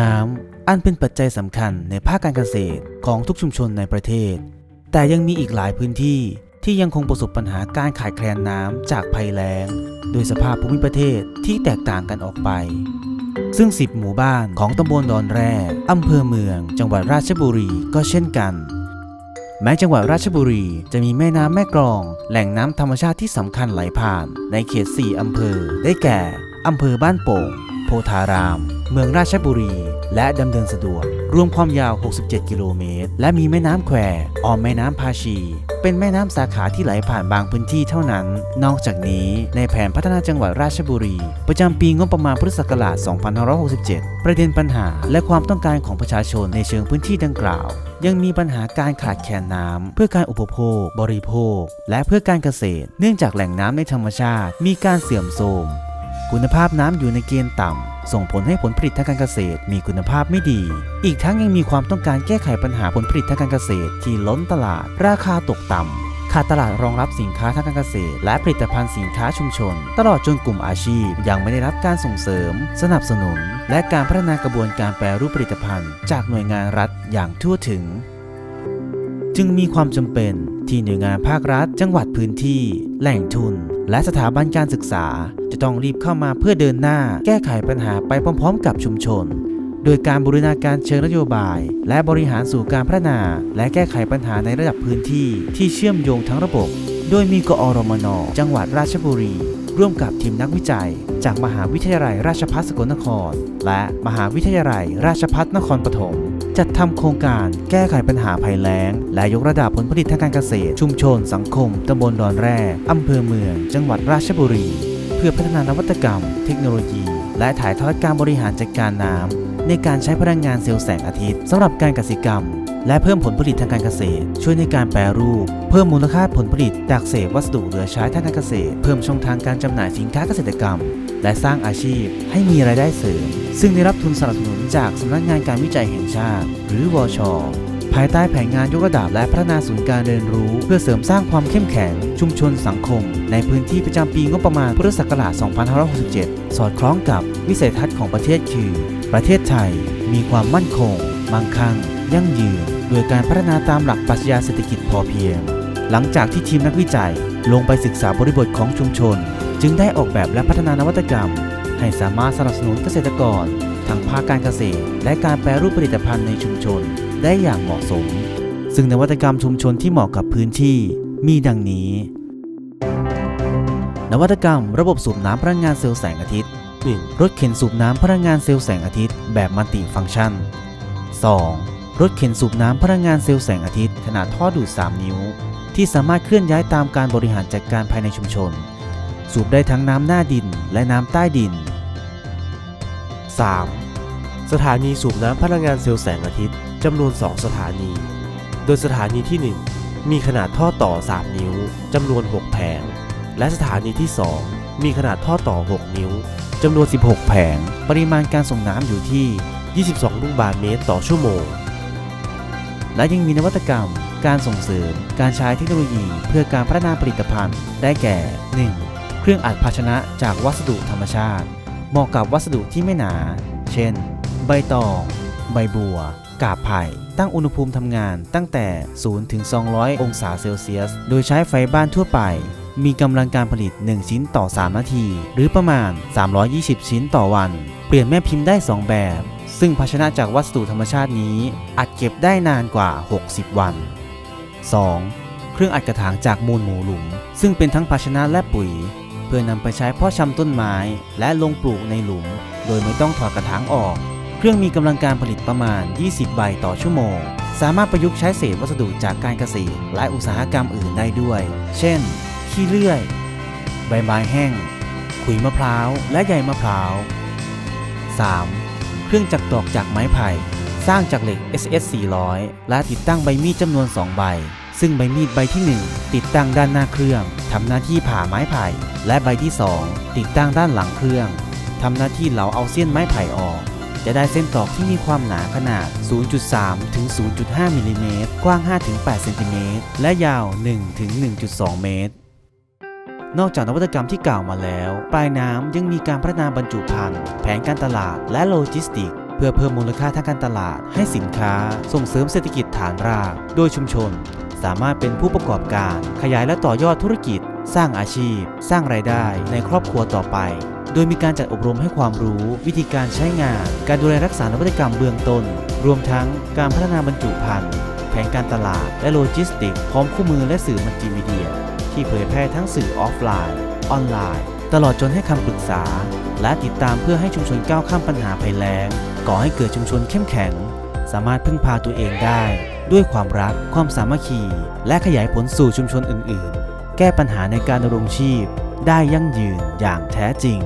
น้ำอันเป็นปัจจัยสำคัญในภาคการเกษตรของทุกชุมชนในประเทศ แต่ยังมีอีกหลายพื้นที่ที่ยังคงประสบปัญหาการขาดแคลนน้ำจากภัยแล้ง โดยสภาพภูมิประเทศที่แตกต่างกันออกไป ซึ่ง 10 หมู่บ้านของตำบลดอนแร่อำเภอเมือง จังหวัดราชบุรีก็เช่นกัน แม้จังหวัดราชบุรีจะมีแม่น้ำแม่กลอง แหล่งน้ำธรรมชาติที่สำคัญไหลผ่าน ในเขต 4 อำเภอ ได้แก่อำเภอบ้านโป่ง โพธาราม เมืองราชบุรี และดำเนินสะดวก รวมความยาว 67 กิโลเมตร และมีแม่น้ำแควออมแม่น้ำพาชี เป็นแม่น้ำสาขาที่ไหลผ่านบางพื้นที่เท่านั้น นอกจากนี้ในแผนพัฒนาจังหวัดราชบุรี ประจำปีงบประมาณพุทธศักราช 2567 ประเด็นปัญหาและความต้องการของประชาชนในเชิงพื้นที่ดังกล่าว ยังมีปัญหาการขาดแคลนน้ำเพื่อการอุปโภค บริโภค และเพื่อการเกษตร เนื่องจากแหล่งน้ำในธรรมชาติ มีการเสื่อมโทรมคุณภาพน้ำอยู่ในเกณฑ์ต่ำ ส่งผลให้ผลผลิตทางการเกษตรมีคุณภาพไม่ดี อีกทั้งยังมีความต้องการแก้ไขปัญหาผลผลิตทางการเกษตรที่ล้นตลาด ราคาตกต่ำขาดตลาดรองรับสินค้าทางการเกษตร และผลิตภัณฑ์สินค้าชุมชน ตลอดจนกลุ่มอาชีพ ยังไม่ได้รับการส่งเสริม สนับสนุน และการพัฒนากระบวนการแปรรูปผลิตภัณฑ์ จากหน่วยงานรัฐอย่างทั่วถึง จึงมีความจำเป็น ที่หน่วยงานภาครัฐ จังหวัดพื้นที่ แหล่งทุน และสถาบันการศึกษา จะต้องรีบเข้ามาเพื่อเดินหน้า แก้ไขปัญหาไปพร้อม ๆ กับชุมชน โดยการบูรณาการเชิงนโยบาย และบริหารสู่การพัฒนา และแก้ไขปัญหาในระดับพื้นที่ที่เชื่อมโยงทั้งระบบ โดยมีกอรมนจังหวัดราชบุรี ร่วมกับทีมนักวิจัย จากมหาวิทยาลัยราชภัฏสกลนคร และมหาวิทยาลัยราชภัฏนครปฐมจัดทำโครงการแก้ไขปัญหาภัยแล้ง และยกระดับผลผลิตทางการเกษตร ชุมชน สังคมตำบลดอนแร่อำเภอเมือง จังหวัดราชบุรี เพื่อพัฒนานวัตกรรม เทคโนโลยี และถ่ายทอดการบริหารจัดการน้ำ ในการใช้พลังงานเซลล์แสงอาทิตย์สำหรับการเกษตรกรรม และเพิ่มผลผลิตทางการเกษตร ช่วยในการแปรรูป เพิ่มมูลค่าผลผลิตจากเศษวัสดุเหลือใช้ทางการเกษตร เพิ่มช่องทางการจำหน่ายสินค้าเกษตรกรรม และสร้างอาชีพให้มีรายได้เสริม ซึ่งได้รับทุนสนับสนุนจากสำนักงานการวิจัยแห่งชาติ หรือวชภายใต้แผนงานยกระดับและพัฒนาศูนย์การเรียนรู้ เพื่อเสริมสร้างความเข้มแข็ง ชุมชนสังคม ในพื้นที่ประจำปีงบประมาณพุทธศักราช 2567 สอดคล้องกับวิสัยทัศน์ของประเทศคือ ประเทศไทยมีความมั่นคงมั่งคั่งยั่งยืนโดยการพัฒนาตามหลักปรัชญาเศรษฐกิจพอเพียง หลังจากที่ทีมนักวิจัยลงไปศึกษาบริบทของชุมชน จึงได้ออกแบบและพัฒนานวัตกรรม ให้สามารถสนับสนุนเกษตรกรทางภาคการเกษตร และการแปรรูปผลิตภัณฑ์ในชุมชนได้อย่างเหมาะสม ซึ่งนวัตกรรมชุมชนที่เหมาะกับพื้นที่มีดังนี้ นวัตกรรมระบบสูบน้ำพลังงานเซลล์แสงอาทิตย์ 1. รถเข็นสูบน้ำพลังงานเซลล์แสงอาทิตย์แบบมัลติฟังก์ชัน 2. รถเข็นสูบน้ำพลังงานเซลล์แสงอาทิตย์ขนาดท่อดูด 3 นิ้ว ที่สามารถเคลื่อนย้ายตามการบริหารจัดการภายในชุมชน สูบได้ทั้งน้ำหน้าดินและน้ำใต้ดิน 3. สถานีสูบน้ำพลังงานเซลล์แสงอาทิตย์จำนวน 2 สถานี โดยสถานีที่ 1 มีขนาดท่อต่อ 3 นิ้วจำนวน 6 แผง และสถานีที่ 2 มีขนาดท่อต่อ 6 นิ้วจำนวน 16 แผง ปริมาณการส่งน้ำอยู่ที่ 22 ลูกบาศก์เมตรต่อชั่วโมง และยังมีนวัตกรรม การส่งเสริม การใช้เทคโนโลยี เพื่อการพัฒนาผลิตภัณฑ์ ได้แก่ 1. เครื่องอัดภาชนะจากวัสดุธรรมชาติ เหมาะกับวัสดุที่ไม่หนา เช่น ใบตอง ใบบัว กาบไผ่ ตั้งอุณหภูมิทำงานตั้งแต่ 0 ถึง 200 องศาเซลเซียส โดยใช้ไฟบ้านทั่วไป มีกำลังการผลิต 1 ชิ้นต่อ 3 นาที หรือประมาณ 320 ชิ้นต่อวัน เปลี่ยนแม่พิมพ์ได้ 2 แบบ ซึ่งภาชนะจากวัสดุธรรมชาตินี้อัดเก็บได้นานกว่า 60 วัน 2. เครื่องอัดกระถางจากมูลหมูหลุม ซึ่งเป็นทั้งภาชนะและปุ๋ย เพื่อนำไปใช้เพาะชำต้นไม้และลงปลูกในหลุม โดยไม่ต้องถอดกระถางออก เครื่องมีกำลังการผลิตประมาณ 20 ใบต่อชั่วโมง สามารถประยุกต์ใช้เศษวัสดุจากการเกษตรและอุตสาหกรรมอื่นได้ด้วย เช่น ขี้เลื่อย ใบไม้แห้ง ขุยมะพร้าว และใยมะพร้าว 3. เครื่องจักรตอกจากไม้ไผ่ สร้างจากเหล็ก SS 400 และติดตั้งใบมีดจำนวน 2 ใบ ซึ่งใบมีดใบที่ 1 ติดตั้งด้านหน้าเครื่องทำหน้าที่ผ่าไม้ไผ่ และใบที่ 2 ติดตั้งด้านหลังเครื่องทำหน้าที่เหลาเอาเส้นไม้ไผ่ออก จะได้เส้นตอกที่มีความหนาขนาด 0.3 ถึง 0.5มิลลิเมตรกว้าง5ถึง8เซนติเมตรและยาว 1 ถึง 1.2 เมตร นอกจากนวัตกรรมที่กล่าวมาแล้ว ปลายน้ำยังมีการพัฒนาบรรจุภัณฑ์แผนการตลาดและโลจิสติกส์เพื่อพื่อเพิ่มมูลค่าทางการตลาดให้สินค้า ส่งเสริมเศรษฐกิจฐานราก โดยชุมชน สามารถเป็นผู้ประกอบการ ขยายและต่อยอดธุรกิจ สร้างอาชีพ สร้างรายได้ในครอบครัวต่อไป โดยมีการจัดอบรมให้ความรู้ วิธีการใช้งาน การดูแลรักษานวัตกรรมเบื้องต้น รวมทั้งการพัฒนาบรรจุภัณฑ์แผนการตลาดและโลจิสติกส์พร้อมคู่มือและสื่อมัลติมีเดีย ที่เผยแพร่ทั้งสื่อออฟไลน์ ออนไลน์ ตลอดจนให้คำปรึกษา และติดตามเพื่อให้ชุมชนก้าวข้ามปัญหาภัยแล้งก่อให้เกิดชุมชนเข้มแข็ง สามารถพึ่งพาตัวเองได้ ด้วยความรัก ความสามัคคี และขยายผลสู่ชุมชนอื่น ๆ แก้ปัญหาในการดำรงชีพ ได้ยั่งยืนอย่างแท้จริง